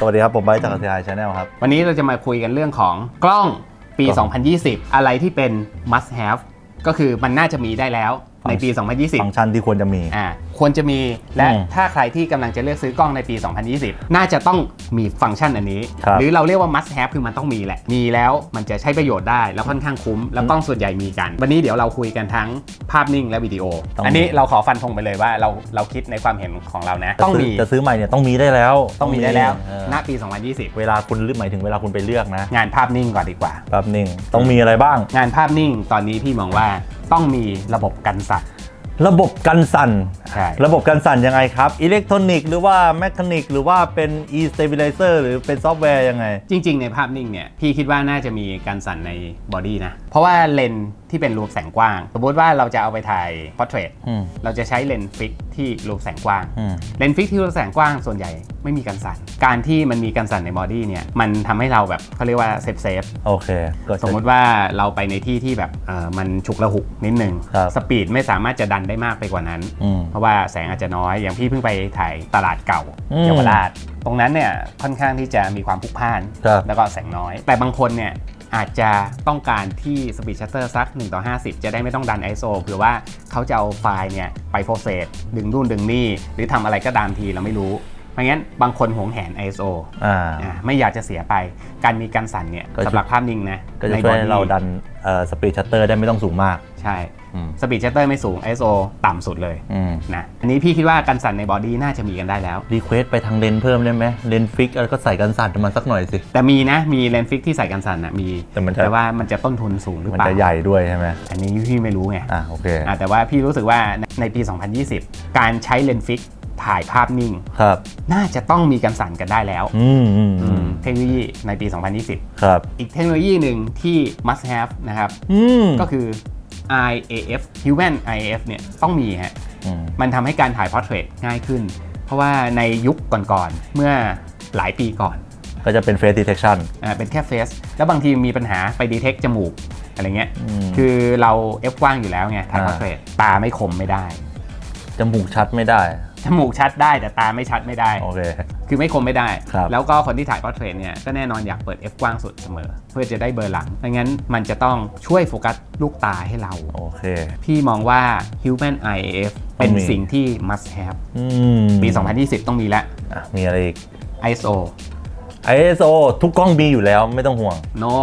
สวัสดีครับ ผมไบร์ทจาก RTI Channel ครับ วันนี้เราจะมาคุยกันเรื่องของกล้องปีกล้อง2020 อะไรที่เป็น must have ก็คือมันน่าจะมีได้แล้วในปีฟัง2020ก์ชันที่ควรจะมี อ่า ควรจะมีและอืมถ้าใครที่กำลังจะเลือกซื้อกล้องในปี 2020 น่าจะต้องมีฟังก์ชันอันนี้ครับหรือเราเรียกว่า must have คือมันต้องมีแหละ มีแล้วมันจะใช้ประโยชน์ได้ แล้วค่อนข้างคุ้ม แล้วกล้องส่วนใหญ่มีกัน วันนี้เดี๋ยวเราคุยกันทั้งภาพนิ่งและวิดีโอต้องอันนี้เราขอฟันธงไปเลยว่าเราเราคิดในความเห็นของเรานะ ต้องมีจะซื้อใหม่เนี่ยต้องมีได้แล้ว ต้องมีได้แล้วเออณปี 2020 เวลาคุณเลือกหมายถึงเวลาคุณไปเลือกนะ งานภาพนิ่งก่อนดีกว่าแป๊บหนึงต้องมีอะไรบ้าง งานภาพนิ่งตอนนี้พี่มองว่าต้องมีระบบกันสั่น ระบบกันสั่น ใช่ ระบบกันสั่นยังไงครับ อิเล็กทรอนิกส์หรือว่าแมชานิกหรือว่าเป็น e stabilizer หรือเป็นซอฟต์แวร์ยังไง จริง ๆ ในภาพนิ่งเนี่ยพี่คิดว่าน่าจะมีการสั่นในบอดี้นะ เพราะว่าเลนส์ที่เป็นรูปแสงกว้าง สมมติว่าเราจะเอาไปถ่ายพอร์เทรตอืม เราจะใช้เลนส์ฟิก ที่รูปแสงกว้างอืมเลนส์ฟิกที่รูปแสงกว้างส่วนใหญ่ไม่มีการสั่น การที่มันมีการสั่นในบอดี้เนี่ยมันทำให้เราแบบเขาเรียกว่าเซฟเซฟโอเคก็สมมุติว่าเราไปในที่ที่แบบเออมันฉุกละหุกนิดนึงครับสปีดไม่สามารถจะดันได้มากไปกว่านั้นอืมเพราะว่าแสงอาจจะน้อย อย่างพี่เพิ่งไปถ่ายตลาดเก่าอืมเยาวราชตรงนั้นเนี่ยค่อนข้างที่จะมีความพลุกพล่านครับแล้วก็แสงน้อย แต่บางคนเนี่ย อาจจะต้องการที่สปีดชัตเตอร์สัก1ต่อ50 จะได้ไม่ต้องดัน ISO เผื่อว่าเขาจะเอาไฟล์เนี่ยไปโปรเซสดึงนู่นดึงนี่ หรือทำอะไรก็ตามทีเราไม่รู้เพราะงั้นบางคนหวงแหน ISO อ่า อ่าไม่อยากจะเสียไป การมีการสั่นเนี่ยก็จะ สำหรับภาพนิ่งนะก็จะช่วยให้เราดันสปีดชัตเตอร์ได้ไม่ต้องสูงมาก ใช่อืม สปีดชัตเตอร์ไม่สูง ISO ต่ำสุดเลยอืมนะอันนี้พี่คิดว่าการสั่นในบอดี้น่าจะมีกันได้แล้ว รีเควสไปทางเลนส์เพิ่มได้ไหมเลนส์ฟิกแล้วก็ใส่กันสั่นมาสักหน่อยสิ แต่มีนะมีเลนส์ฟิกที่ใส่กันสั่นนะมีแต่มันจะว่ามันจะต้นทุนสูงหรือมันเปล่าจะใหญ่ด้วยใช่ไหมอันนี้พี่ไม่รู้ไงอะโอเคอะแต่ว่าพี่รู้สึกว่าในปี 2020 การใช้เลนส์ฟิกถ่ายภาพนิ่งครับ น่าจะต้องมีกันสั่นกันได้แล้วอืมอืมอืมเทคโนโลยีในปี 2020 ครับ อีกเทคโนโลยีหนึ่งที่ must have นะครับอืมก็คือ IAF Human IAF เนี่ยต้องมีฮะอืมมันทำให้การถ่ายพอร์เทรตง่ายขึ้น เพราะว่าในยุคก่อนๆ เมื่อหลายปีก่อน ก็จะเป็น face detection อ่าเป็นแค่เฟสแล้วบางทีมีปัญหาไปดีเทคจมูกอะไรเงี้ยอืมคือเราเอฟกว้างอยู่แล้วไงถ่ายพออ่าร์เทรตตาไม่คมไม่ได้ จมูกชัดไม่ได้ จมูกชัดได้แต่ตาไม่ชัดไม่ได้ โอเค คือไม่คมไม่ได้ ครับแล้วก็คนที่ถ่ายพอร์เทรตเนี่ยก็แน่นอนอยากเปิด F กว้างสุดเสมอ เพื่อจะได้เบอร์หลังดังนั้นมันจะต้องช่วยโฟกัสลูกตาให้เรา โอเค พี่มองว่า Human IAF เป็นต้องมี สิ่งที่ must have อืมปี 2020 ต้องมีแล้วอะมีอะไรอีก ISO ISO ทุกกล้องมีอยู่แล้วไม่ต้องห่วง no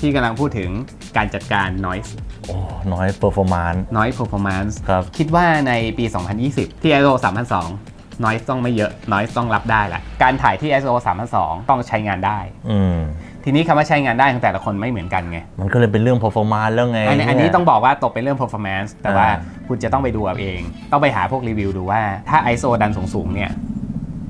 ที่กำลังพูดถึงการจัดการ noise โอ้น้อย performance noise performance ครับ คิดว่าในปี 2020 ที่ ISO 3002 noise ต้องไม่เยอะ noise ต้องรับได้แหละ การถ่ายที่ ISO 3002 ต้องใช้งานได้ อืม ทีนี้คำว่าใช้งานได้ของแต่ละคนไม่เหมือนกันไง มันก็เลยเป็นเรื่อง performance แล้วไงอันนี้อันนี้เย ต้องบอกว่าตกเป็นเรื่อง performance แต่ว่าอ่า คุณจะต้องไปดูเอาเอง ต้องไปหาพวกรีวิวดูว่าถ้า ISO ดันสูงๆเนี่ย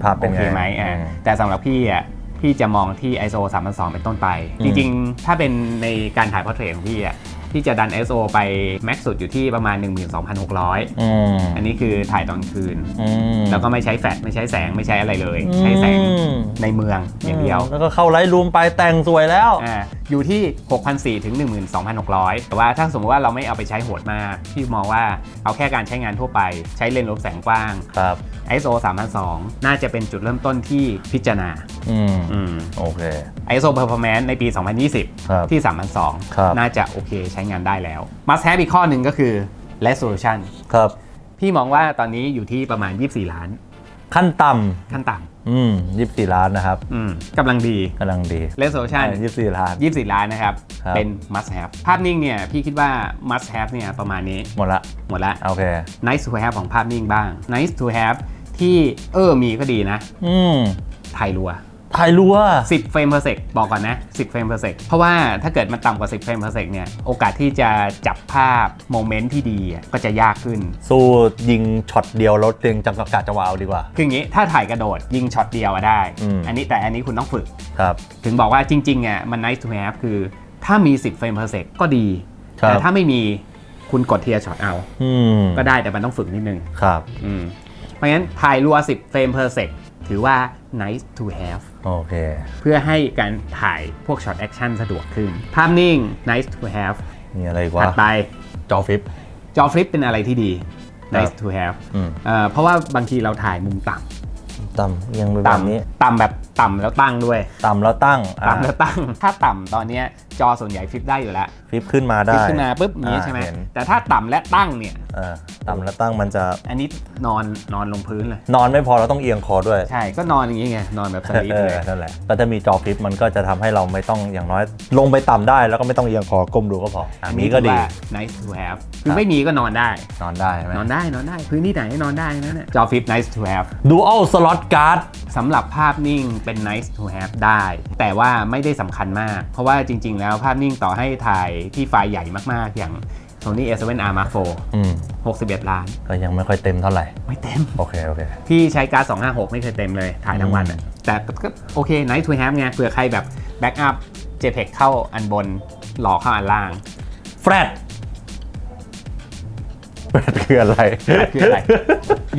ภาพเป็โอนไงเคไหมอ่าอืมแต่สำหรับพี่อะพี่จะมองที่ ISO 3002 เป็นต้นไปอืมจริงๆ ถ้าเป็นในการถ่ายพอร์เทรตของพี่อะ พี่จะดัน ISO ไปแม็กสุดอยู่ที่ประมาณ 12,600 อืมอันนี้คือถ่ายตอนคืน อืมแล้วก็ไม่ใช้แฟลชไม่ใช้แสงไม่ใช้อะไรเลย ใช้แสงอืมในเมืองอย่างเดียว แล้วก็เข้าไลท์รูมไปแต่งสวยแล้ว อ่า อยู่ที่ 6,400 ถึง 12,600 แต่ว่าถ้าสมมติว่าเราไม่เอาไปใช้โหดมากพี่มองว่าเอาแค่การใช้งานทั่วไปใช้เลนส์ลบแสงกว้าง ครับ ISO 3002 น่าจะเป็นจุดเริ่มต้นที่พิจารณา อืมอืม โอเค ISO Performance ในปี ครับ2020 ที่ ครับ 3002 น่าจะโอเคใช้งานได้แล้ว must have อีกข้อหนึ่งก็คือ resolution ครับ พี่มองว่าตอนนี้อยู่ที่ประมาณ 24 ล้าน ขั้นต่ขั้นต่ำอืมยี่สิบสี่ล้านนะครับำอืมกำลังดี กำลังดี resolution ยี่สิบสี่ล้าน 24 ล้านนะครับ ครับ เป็น must have ภาพนิ่งเนี่ยพี่คิดว่า must have เนี่ยประมาณนี้หมดละ หมดละ โอเค nice to have ของภาพนิ่งบ้าง nice to have ที่เออมีก็ดีนะ อืมถ่ายรัว ถ่ายรัว 10เฟรม per sec บอกก่อนนะ 10เฟรม per sec เพราะว่าถ้าเกิดมันต่ำกว่า 10เฟรม per sec เนี่ยโอกาสที่จะจับภาพโมเมนต์ที่ดีอะก็จะยากขึ้น สู้ยิงช็อตเดียวแล้วเต็งจังกะจะวาวดีกว่า คืออย่างนี้ถ้าถ่ายกระโดดยิงช็อตเดียวอะได้ อืม อันนี้แต่อันนี้คุณต้องฝึก ครับ ถึงบอกว่าจริงๆอะมัน nice to have คือถ้ามี 10เฟรม per sec ก็ดี ครับ แต่ถ้าไม่มีคุณกดเทียร์ช็อตเอา อืมก็ได้แต่มันต้องฝึกนิดนึงครับ อืมเพราะงั้นถ่ายรัว 10เฟรม per sec ถือว่า nice to have โอเค เพื่อให้การถ่ายพวกช็อตแอคชั่นสะดวกขึ้น ภาพนิ่ง nice to have มีอะไรอีกถัวะดไป จอฟลิป จอฟลิปเป็นอะไรที่ดีครับ nice to have อืมเอ่อเพราะว่าบางทีเราถ่ายมุมต่ต่ำเอียงไปแบบนี้ต่ำต่ำแบบต่ำแล้วตั้งด้วย ต่ำแล้วตั้งอ่าต่ำแล้วตั้ง ถ้าต่ำตอนเนี้ยจอส่วนใหญ่ฟลิปได้อยู่แล้วฟลิปขึ้นมาฟได้ลิปขึ้นมาปุ๊บอย่างนี้อ่าใช่ไหมเห็นแต่ถ้าต่ำและตั้งเนี่ยอ่าต่ำแล้วตั้งมันจะอันนี้นอนนอนลงพื้นเลย นอนไม่พอเราต้องเอียงคอด้วยใช่ก็นอนอย่างนี้ไงนอนแบบสลีปเอเลอยนั่นแหละก็จะมีจอฟลิปมันก็จะทำให้เราไม่ต้องอย่างน้อย ลงไปต่ำได้แล้วก็ไม่ต้องเอียงคอก้มดูก็พออันนี้ก็ดี ถือว่า nice to have คือไม่มีก็นอนได้ นอนได้ใช่ไหม นอนได้นอนได้พื้นที่ไหนนอนได้นั่นแหละจอฟลิป nice to have Dual Slot Card สำหรับภาพนิ่งเป็น nice to have ได้ แต่ว่าไม่ได้สำคัญมาก เพราะว่าจริง ๆ แล้วภาพนิ่งต่อให้ถ่ายที่ไฟล์ใหญ่มากๆ อย่าง Sony A7R Mark IV อืม61 ล้าน ก็ยังไม่ค่อยเต็มเท่าไหร่ ไม่เต็ม โอเค โอเค ที่ใช้การ์ด256 ไม่เคยเต็มเลย ถ่ายทั้งวันอะแต่ก็โอเค nice to have ไงเผื่อใครแบบ backup JPEG เข้าอันบน หลอกเข้าอันล่าง แฟรดแฟรดคืออะไร คืออะไร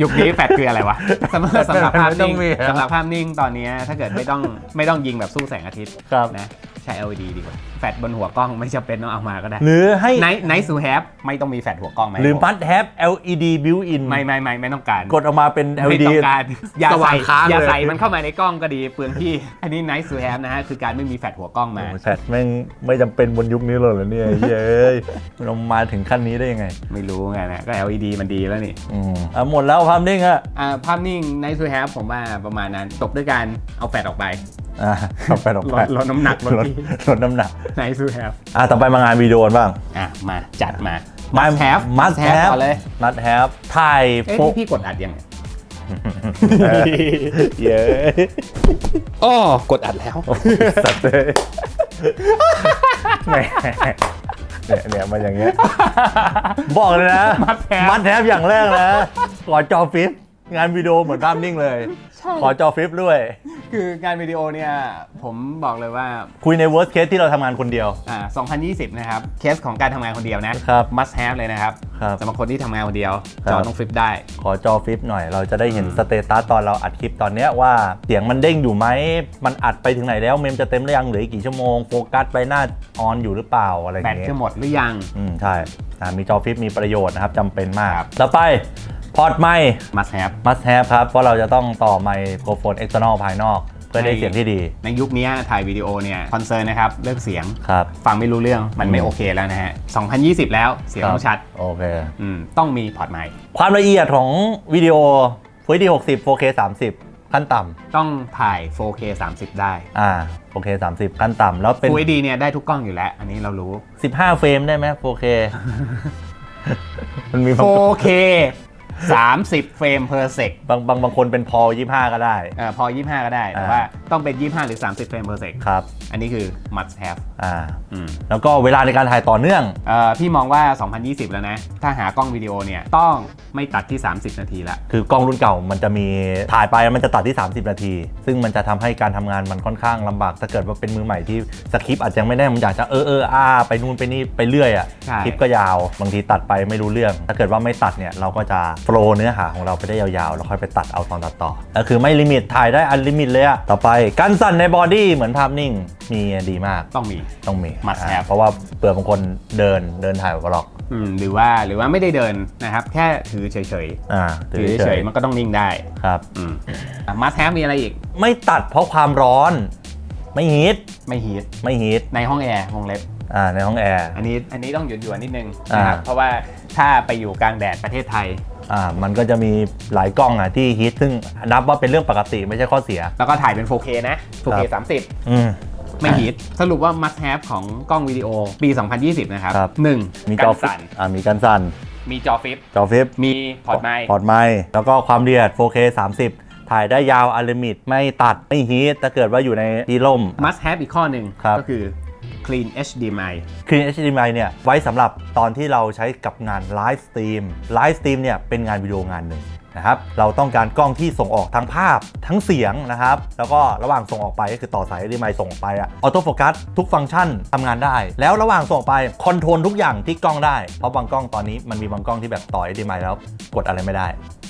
ยุคนี้แฟดคืออะไรวะสำหรับสำหรับภาพไม่ต้อนิ่งงมีครับสำหรับภาพนิ่งตอนนี้ถ้าเกิดไม่ต้องไม่ต้องยิงแบบสู้แสงอาทิตย์ครับ นะ ใช้ LED ดีกว่า แฟดบนหัวกล้องไม่จำเป็นต้องเอามาก็ได้หรือให้ไนท์ไนท์ซูแฮปไม่ต้องมีแฟดหัวกล้องไหมหรือมัดแฮป LED built in ไม่ไม่ไม่ไม่ต้องการ กดออกมาเป็น ไม่ LED ต้องการอย่าสว่าใส่งค้างอย่าเลย ใส่มันเข้ามาในกล้องก็ดีเปลืองที่ อันนี้ไนท์ซูแฮปนะฮะคือการไม่มีแฟดหัวกล้องมาโอ้โหแฟดแม่งไม่จำเป็นบนยุคนี้เลยเหรอเนี่ยเย้ยเรามาถึงขั้นนี้ได้ยังไงไม่รู้ไงนะก็ LED มันดีแล้วนี่อืมอะหมดแล้วภาพนิ่งอะอ่าภาพนิ่งไนท์ซูแฮปผมว่าประมาณนั้นจบด้วยการเอาแฟดออกไป อะเอาไปออกลไปดลดน้ำหนักลดลดที่ ลดน้ำหนักไนท์ซูแฮปอะต่อไปมางานวิดีโอกันบ้างอะมาจัดมา My must have must have ก่อนเลย must have ถ่ายเอ๊ะโฟนี่พี่กดอัดยังไงเย้ยอ๋อกดอัดแล้ว สัตว์เลยแหมเนี่ยเนี่ยมาอย่างเงี้ยบอกเลยนะ Must have มัดแทบอย่างแรกนะขอจอฟิปงานวิดีโอเหมือนภาพนิ่งเลย ขอจอฟิปด้วย คืองานวิดีโอเนี่ยผมบอกเลยว่าคุยใน worst case ที่เราทำงานคนเดียว อ่า2020 นะครับ เคสของการทำงานคนเดียวนะ ครับ must have เลยนะครับครับสำหรับคนที่ทำงานคนเดียว ครับ จอต้องฟลิปได้ ขอจอฟิปหน่อย เราจะได้เห็นอืมสเตตัสตอนเราอัดคลิปตอนเนี้ยว่าเสียงมันเด้งอยู่ไหม มันอัดไปถึงไหนแล้ว เมมจะเต็มหรือยังเหลืออีกกี่ชั่วโมง โฟกัสไปหน้าออนอยู่หรือเปล่าอะไรอย่าแบงตเงี้ยจะหมดหรือยัง อืมใช่อ่ามีจอฟิปมีประโยชน์นะครับจำเป็นมาก ครับ ต่อไป พอร์ตไมค์ must have must have ครับ เพราะเราจะต้องต่อไมโครโฟน external ภายนอก เพื่อได้ใช่ เสียงที่ดีในยุคนี้ถ่ายวิดีโอเนี่ยคอนเซิร์นนะครับ เรื่องเสียง ครับ ฟังไม่รู้เรื่องมันไม่อืมโอเคแล้วนะฮะ 2020 แล้วเสียงต้องชัดโอเค อืมต้องมีพอร์ตไมค์ความละเอียดของวิดีโอ Full HD 60 4K 30 ขั้นต่ต้องถ่าย 4K 30 ได้ำอ่า 4K 30 ขั้นต่ำแล้วเป็น Full HD เนี่ยได้ทุกกล้องอยู่แล้ว อันนี้เรารู้ 15 เฟรมได้ไหม 4K มันมีบาง 4K 30 เฟรม per sec บางบางบางคนเป็นพอ25ก็ได้ เอ่อพอ 25 ก็ได้ แต่อ่าว่าต้องเป็น 25 หรือ 30 เฟรม per sec ครับ อันนี้คือ must have อ่า อืม แล้วก็เวลาในการถ่ายต่อเนื่อง เอ่อพี่มองว่า 2020 แล้วนะ ถ้าหากล้องวิดีโอเนี่ย ต้องไม่ตัดที่ 30 นาทีละ คือกล้องรุ่นเก่ามันจะมีถ่ายไปแล้วมันจะตัดที่ 30 นาที ซึ่งมันจะทำให้การทำงานมันค่อนข้างลำบาก ถ้าเกิดว่าเป็นมือใหม่ที่สคริปต์อาจจะยังไม่ได้มันอยากจะเออเอออาไปนู่นไปนี่ไปเรื่อยอะใช่ คลิปก็ยาว บางทีตัดไปไม่รู้เรื่อง ถ้าเกิดว่าไม่ตัดเนี่ยเราก็จะโฟลว์เนื้อหาของเราไปได้ยาวๆ แล้วค่อยไปตัดเอาตอนตัดต่อก็คือไม่ลิมิตถ่ายได้อันลิมิตเลยอะต่อไปการสั่นในบอดี้เหมือนภาพนิ่งมีดีมากต้องมี ต้องมี Must อ่า have เพราะว่าเปลือกบางคนเดินเดินถ่ายบล็อกอืมหรือว่าหรือว่าไม่ได้เดินนะครับ แค่ถือเฉยอ่าๆ ถือเฉยๆมันก็ต้องนิ่งได้ครับ อืมอะ must have มีอะไรอีก ไม่ตัดเพราะความร้อน ไม่ฮีทไม่ฮีทไม่ฮีทในห้องแอร์วงเล็บ อ่าในห้องแอร์ อันนี้อันนี้ต้องหยุดหยวนๆนิดนึงนะครับอ่า เพราะว่าถ้าไปอยู่กลางแดดประเทศไทย อ่ามันก็จะมีหลายกล้องอะที่ฮิตซึ่งนับว่าเป็นเรื่องปกติไม่ใช่ข้อเสีย แล้วก็ถ่ายเป็น 4K นะ 4K ครับ30 อืม ไม่ฮิตสรุปว่า must have ของกล้องวิดีโอปี 2020 นะครับครับ หนึ่งมีจกาอรสั่นอ่ามีการสั่นมีจอฟิป จอฟิปมีพอร์ตไมค์ พอร์ตไมค์แล้วก็ความละเอียด 4K 30 ถ่ายได้ยาวอัลลิมิตไม่ตัดไม่ฮีทถ้าเกิดว่าอยู่ในที่ร่ม must have อีกข้อหนึ่งครับ ก็คือ clean HDMI Clean HDMI เนี่ยไว้สำหรับตอนที่เราใช้กับงานไลฟ์สตรีมไลฟ์สตรีมเนี่ยเป็นงานวิดีโองานหนึ่งนะครับเราต้องการกล้องที่ส่งออกทั้งภาพทั้งเสียงนะครับ แล้วก็ระหว่างส่งออกไปก็คือต่อสาย HDMI ส่งออกไปอะออโต้โฟกัสทุกฟังก์ชันทำงานได้ แล้วระหว่างส่งออกไปคอนโทรลทุกอย่างที่กล้องได้ เพราะบางกล้องตอนนี้มันมีบางกล้องที่แบบต่อ HDMI แล้วกดอะไรไม่ได้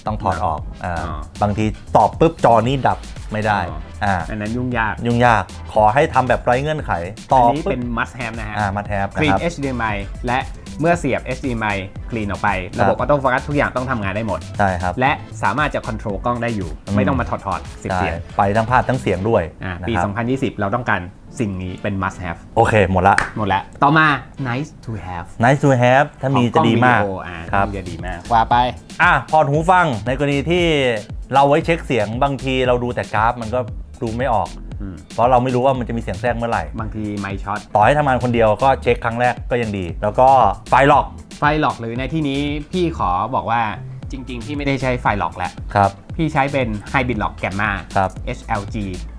ต้องถอดออกอ่าอ๋อบางทีตอบปุ๊บจอนี้ดับไม่ได้อ๋ออ่อ่าอันนั้นยุ่งยาก ยุ่งยาก ขอให้ทำแบบไร้เงื่อนไขตอัอนบนี้ปุ๊เป็บน must have นะฮะ อ่ามาแทบนะ clean ครับ HDMI และเมื่อเสียบ HDMI คลีนออกไป ระบบครัอบอโต้โฟกัสทุกอย่างต้องทำงานได้หมด ใช่ครับ และสามารถจะคอนโทรลกล้องได้อยู่ อืม ไม่ต้องมาถอดถอดสิบใช่เสียงไปทั้งภาพทั้งเสียงด้วยอ่านะปี ครับ 2020 เราต้องการ สิ่งนี้เป็น must have โอเค หมดละ หมดแล้วต่อมา nice to have nice to have ถ้ามีของกจะล้องดีมากวิโออ่าครับจะดีมากว่าไป อะพอร์ตหูฟังในกรณีที่เราไว้เช็คเสียงบางทีเราดูแต่กราฟมันก็ดูไม่ออก อืม เพราะเราไม่รู้ว่ามันจะมีเสียงแทรกเมื่อไหร่ บางทีไม่ช็อต ต่อให้ทำงานคนเดียวก็เช็คครั้งแรกก็ยังดี แล้วก็ไฟล์ล็อก ไฟหลอกหรือในที่นี้พี่ขอบอกว่า จริง ๆ พี่ไม่ได้ใช้ไฟหลอกแล้ว ครับ พี่ใช้เป็น Hybrid Lock Gamma ครับ HLG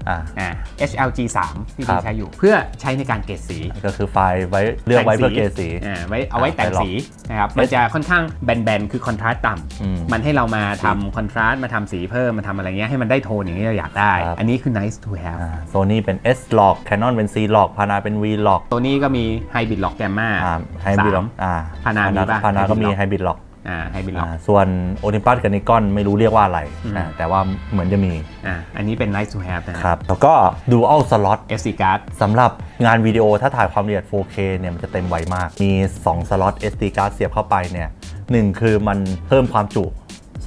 อะอ่า HLG 3ที่ครัพี่บ ใช้อยู่เพื่อใช้ในการเกรดสีก็คือไฟล์ไว้เลือกไว้เพื่อเกรดสี อ่าไว้เอาไว้อ่าแต่งไฟหลอกสีนะครับมันจะค่อนข้างแบนๆคือคอนทราสต์ต่อืมำมันให้เรามาทำคอนทราสต์มาทำสีเพิ่มมาทำอะไรเงี้ยให้มันได้โทนอย่างที่เราอยากได้ ครับ อันนี้คือ nice to have โซนี่เป็น S lock Canon เป็น C lock พานาเป็น V lock ตัวนี้ก็มี Hybrid Lock Gamma อ่าไฮบริดล็อกอ่าพานามีปะพานาก็มี Hybrid Lock ไฮบริดล็อก อ่า Hybrid Lock ส่วนโอลิมปัสกับนิกอนไม่รู้เรียกว่าอะไรอืมอ่าแต่ว่าเหมือนจะมีอ่าอันนี้เป็น nice to have นะฮะครับ แล้วก็ Dual Slot SD card สำหรับงานวิดีโอถ้าถ่ายความละเอียด 4K เนี่ยมันจะเต็มไวมาก มี 2 สล็อต SD card เสียบเข้าไปเนี่ยหนึ่งคือมันเพิ่มความจุ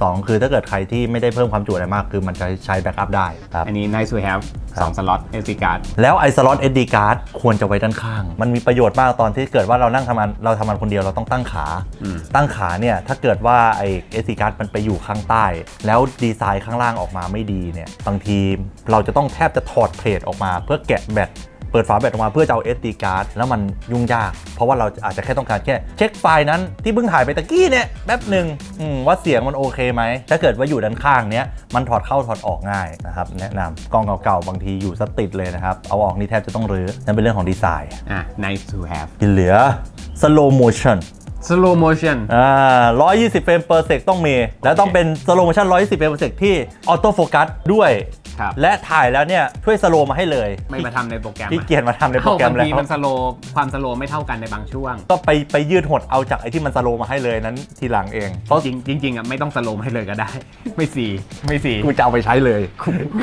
2 คือถ้าเกิดใครที่ไม่ได้เพิ่มความจุอะไรมาก คือมันจะใช้แบ็กอัพได้ครับ อันนี้ nice to have สองสล็อต SD card แล้วไอ้สล็อต SD card ควรจะไว้ด้านข้าง มันมีประโยชน์มากตอนที่เกิดว่าเรานั่งทำงานเราทำงานคนเดียวเราต้องตั้งขาอืมตั้งขาเนี่ยถ้าเกิดว่าไอ้ SD card มันไปอยู่ข้างใต้ แล้วดีไซน์ข้างล่างออกมาไม่ดีเนี่ยบางทีเราจะต้องแทบจะถอดเพลทออกมาเพื่อแกะแบตเปิดฝาแบตออกมาเพื่อจะเอา SD card แล้วมันยุ่งยาก เพราะว่าเราอาจจะแค่ต้องการแค่เช็คไฟล์นั้นที่เพิ่งถ่ายไปตะกี้เนี่ยแป๊บหนึ่งอืมว่าเสียงมันโอเคไหม ถ้าเกิดว่าอยู่ด้านข้างเนี้ยมันถอดเข้าถอดออกง่ายนะครับแนะนำกล้องเก่าๆ บางทีอยู่สติดเลยนะครับ เอาออกนี่แทบจะต้องรื้อนั่นเป็นเรื่องของดีไซน์อะ nice to have ที่เหลือ slow motion slow motion อ่า120เฟรม per sec ต้องมี แล้วต้องเป็น slow motion 120เฟรม per sec ที่ออโต้โฟกัสด้วย ครับ และถ่ายแล้วเนี่ยช่วยสโลมาให้เลยไม่มาทำในโปรแกรมที่อะเกียรมาทำในโปรแกรมบางแล้วทีมันสโลความสโลไม่เท่ากันในบางช่วง ก็ไปไปยืดหดเอาจากไอ้ที่มันสโลมาให้เลยนั้นทีหลังเองเพราะจริงจริงๆอะไม่ต้องสโลให้เลยก็ได้ ไม่สีไม่สีกูจะเอาไปใช้เลย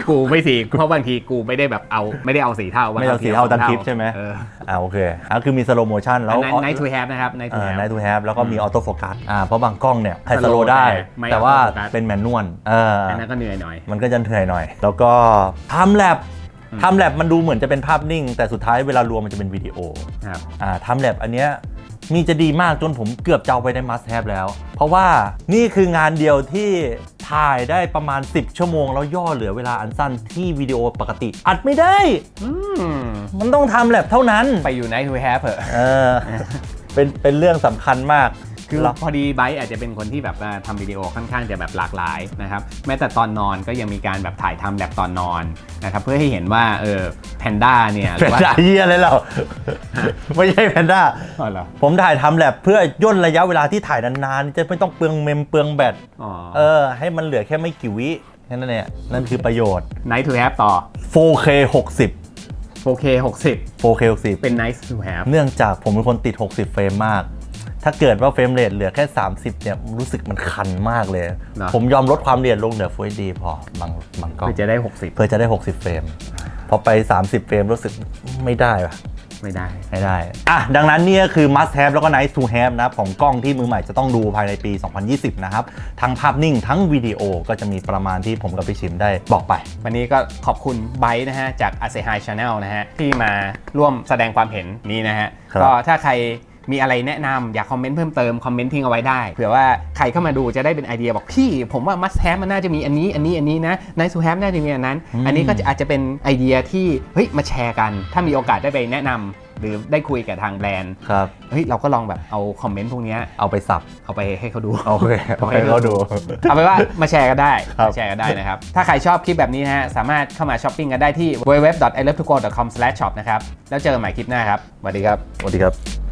กูไม่สีเพราะบางทีกูไม่ได้แบบเอาไม่ได้เอาสีเท่าไม่เอาสีเท่าตามคลิปใช่ไหม เอออ่าโอเคอ่าคือมีสโลโมชันแล้ว อันนั้น nice to have นะครับ nice to อ่า have nice to have แล้วก็มีออโต้โฟกัสอ่าเพราะบางกล้องเนี่ยให้ส slow โลได้ แต่ไม่แต่ว่า auto focus เป็นแมนนวลเออออันนั้นก็เหนื่อยหน่อย มันก็จะเหนื่อยหน่อย แล้วก็ทำแลบทำแลบมันดูเหมือนจะเป็นภาพนิ่ง แต่สุดท้ายเวลารวมมันจะเป็นวิดีโอครับอ่าทำแลบอันเนี้ยมีจะดีมากจนผมเกือบจะเอาไปใน must have แล้ว เพราะว่านี่คืองานเดียวที่ถ่ายได้ประมาณ 10 ชั่วโมง แล้วย่อเหลือเวลาอันสั้นที่วิดีโอปกติ อัดไม่ได้อืมมันต้องทำแลบเท่านั้น ไปอยู่ nice to have เถอะ เออ เป็นเป็นเรื่องสำคัญมาก คือเราพอดีไบร์ทอาจจะเป็นคนที่แบบว่าทำวิดีโอค่อนข้างจะแบบหลากหลายนะครับแม้แต่ตอนนอนก็ยังมีการแบบถ่ายทำแบบตอนนอนนะครับเพื่อให้เห็นว่าเออแพนด้าเนี่ยหแพรืนอว่าด้าเฮียอะไรเรา ไม่ใช่แพนด้า อ๋อเหรอผมถ่ายทำแลบเพื่อย่นระยะเวลาที่ถ่ายนานๆ จะไม่ต้องเปลืองเมมเปลืองแบต อ๋อ เออ ให้มันเหลือแค่ไม่กี่วิแค่นั้นเนี่ยนั่นคือประโยชน์ nice to have ต่อ 4K 60 4K 60 4K 60 เป็น nice to have เนื่องจากผมเป็นคนติด 60 เฟรมมาก ถ้าเกิดว่าเฟรมเรทเหลือแค่ 30 เนี่ย รู้สึกมันคันมากเลย เนอะ ผมยอมลดความละเอียดลงเหลือ Full HD พอบางบางกล้อง เพื่อจะได้60เพื่อจะได้ 60 เฟรม พอไป 30 เฟรมรู้สึกไม่ได้ว่ะไม่ได้ ไม่ได้ อะ ดังนั้นเนี่ยคือ must have แล้วก็ nice to have นะครับของกล้องที่มือใหม่จะต้องดูภายในปี 2020 นะครับ ทั้งภาพนิ่งทั้งวิดีโอก็จะมีประมาณที่ผมกับพี่ชิมได้บอกไป วันนี้ก็ขอบคุณไบร์ทนะฮะ จาก a s e h i Channel นะฮะ ที่มาร่วมแสดงความเห็นนี้นะฮะ ครับ ก็ถ้าใคร มีอะไรแนะนำอยากคอมเมนต์เพิ่มเติมคอมเมนต์ทิ้งเอาไว้ได้เผื่อว่าใครเข้ามาดูจะได้เป็นไอเดียบอกพี่ ผมว่า must have มันน่าจะมีอันนี้อันนี้อันนี้นะ nice to have น่าจะมีอันนั้น อันนี้ก็จะอาจจะเป็นไอเดียที่เฮ้ยมาแชร์กัน ถ้ามีโอกาสได้ไปแนะนำหรือได้คุยกับทางแบรนด์ ครับ เฮ้ย เราก็ลองแบบเอาคอมเมนต์พวกเนี้ยเอาไปสับ เอาไปให้เขาดูโอเคเอาไปให้เขาดู เอาไปนว่ามาแชร์กันได้ครับมาแชร์กันได้นะครับ ถ้าใครชอบคลิปแบบนี้นะฮะ สามารถเข้ามาช้อปปิ้งกันได้ที่ www.ilovetogo.com/shop นะครับ แล้วเจอกันใหม่คลิปหน้าครับ สวัสดีครับ สวัสดีครับ